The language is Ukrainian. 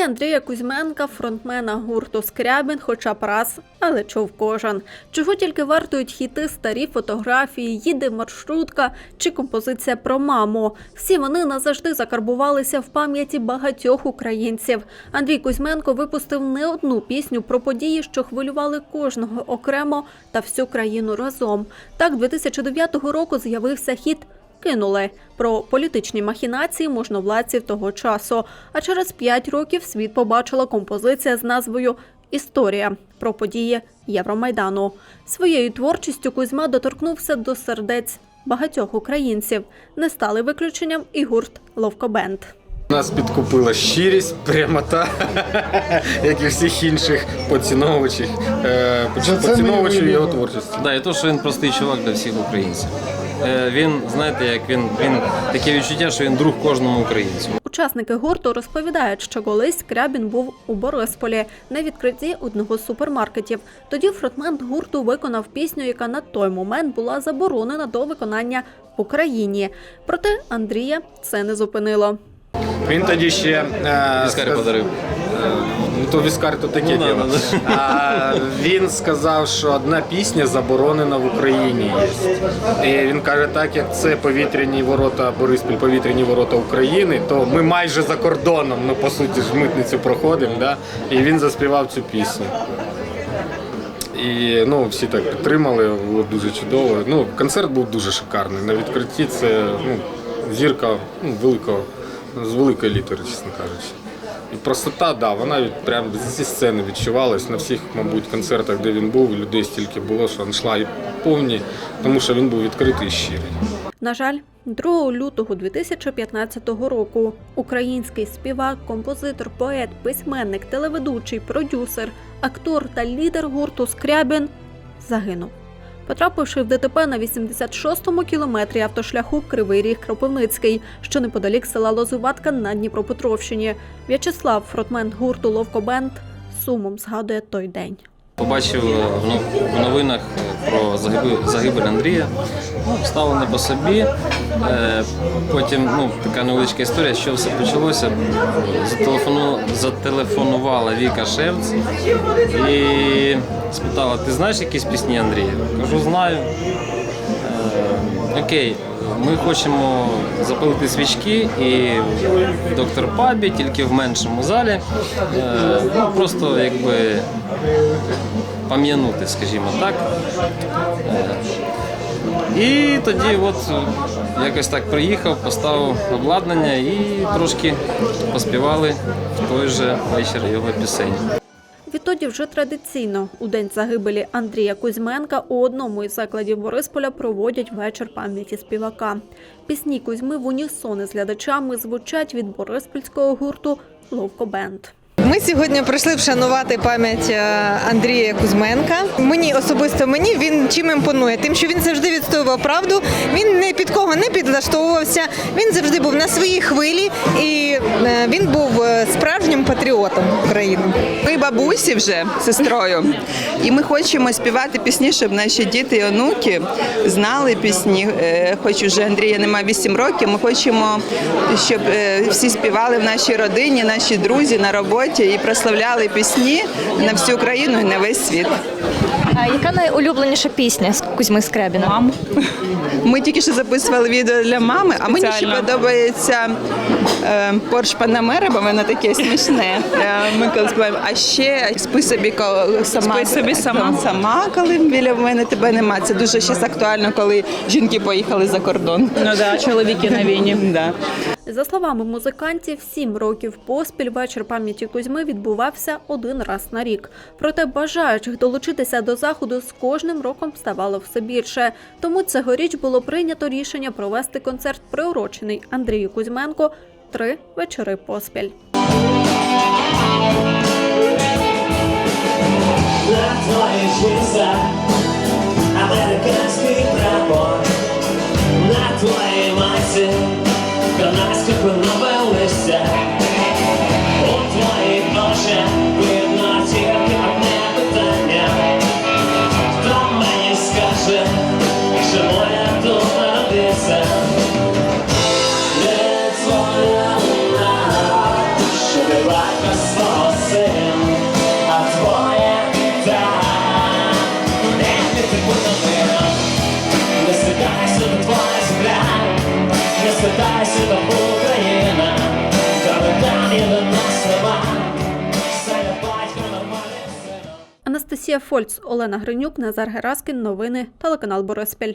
Ім'я Андрія Кузьменка, фронтмена гурту Скрябін, хоча б раз, але чув кожен. Чого тільки вартують хіти, старі фотографії, їде маршрутка чи композиція про маму. Всі вони назавжди закарбувалися в пам'яті багатьох українців. Андрій Кузьменко випустив не одну пісню про події, що хвилювали кожного окремо та всю країну разом. Так, 2009 року з'явився хіт кинули про політичні махінації можновладців того часу. А через п'ять років світ побачила композиція з назвою Історія про події Євромайдану. Своєю творчістю Кузьма доторкнувся до сердець багатьох українців. Не стали виключенням і гурт Ловкобенд. Нас підкупила щирість, прямота, як і всіх інших поціновувачів, е, поціновувачів його творчості. Да, і то, що він простий чувак для всіх українців. Е, Він, знаєте, як він, він таке відчуття, що він друг кожному українцю. Учасники гурту розповідають, що колись Скрябін був у Борисполі на відкритті одного з супермаркетів. Тоді фронтмен гурту виконав пісню, яка на той момент була заборонена до виконання в Україні. Проте Андрія це не зупинило. Він тоді ще е, подарив. То віскар, то таке Ну, діло. да, А він сказав, що одна пісня заборонена в Україні є. І він каже, так як це повітряні ворота, Бориспіль, повітряні ворота України, то ми майже за кордоном, ну по суті ж митницю проходимо. Да? І він заспівав цю пісню. І ну, всі так підтримали, було дуже чудово. Ну, концерт був дуже шикарний. На відкритті це ну, зірка ну, великого, з великої літери, чесно кажучи. І простота, да, вона прям зі сцени відчувалась на всіх, мабуть, концертах, де він був, людей стільки було, що йшла і повні, тому що він був відкритий і щирий. На жаль, 2 лютого 2015 року український співак, композитор, поет, письменник, телеведучий, продюсер, актор та лідер гурту Скрябін загинув. Потрапивши в ДТП на 86-му кілометрі автошляху Кривий Ріг Кропивницький, що неподалік села Лозуватка на Дніпропетровщині, В'ячеслав, фронтмен гурту Ловкобенд, сумом згадує той день. Побачив е, в но- в новинах про загибель Андрія. Ну, не по собі. Е, Потім ну, така невеличка історія, що все почалося. Зателефону, зателефонувала Віка Шевц і спитала, ти знаєш якісь пісні Андрія? Кажу, знаю. Е, Окей, ми хочемо запалити свічки і доктор Пабі, тільки в меншому залі. Е, Ну, просто якби пам'янути, скажімо так. І тоді от е, якось так приїхав, поставив обладнання і трошки поспівали в той же вечір його пісень. Відтоді вже традиційно у день загибелі Андрія Кузьменка у одному із закладів Борисполя проводять вечір пам'яті співака. Пісні Кузьми в унісони з глядачами звучать від бориспільського гурту Ловкобенд. Ми сьогодні прийшли вшанувати пам'ять е, Андрія Кузьменка. Мені особисто мені він чим імпонує, тим, що він завжди відстоював правду. Він не під кого не підлаштовувався. Він завжди був на своїй хвилі, і е, він був справжнім патріотом України. Ми бабусі вже сестрою, і ми хочемо співати пісні, щоб наші діти і онуки знали пісні. Е, Хоч уже Андрія немає 8 років. Ми хочемо, щоб е, всі співали в нашій родині, наші друзі на роботі і прославляли пісні на всю Україну і на весь світ. А яка найулюбленіша пісня з Кузьми Скрябіна? Мам. Ми тільки що записували відео для мами, а мені ще подобається е, Порш Панамера, бо воно таке смішне. Е, Ми коли співаємо. А ще спи собі ко- сама, Спи собі сама. сама, коли біля мене тебе нема. Це дуже ще актуально, коли жінки поїхали за кордон. Ну да, чоловіки на війні. Да. За словами музикантів, сім років поспіль вечір пам'яті Кузьми відбувався один раз на рік. Проте бажаючих долучитися до заходу з кожним роком ставало все більше. Тому цьогоріч було прийнято рішення провести концерт, приурочений Андрію Кузьменко три вечори поспіль. на американський 불러 Анастасія Фольц, Олена Гринюк, Назар Гераскін. Новини телеканал Бориспіль.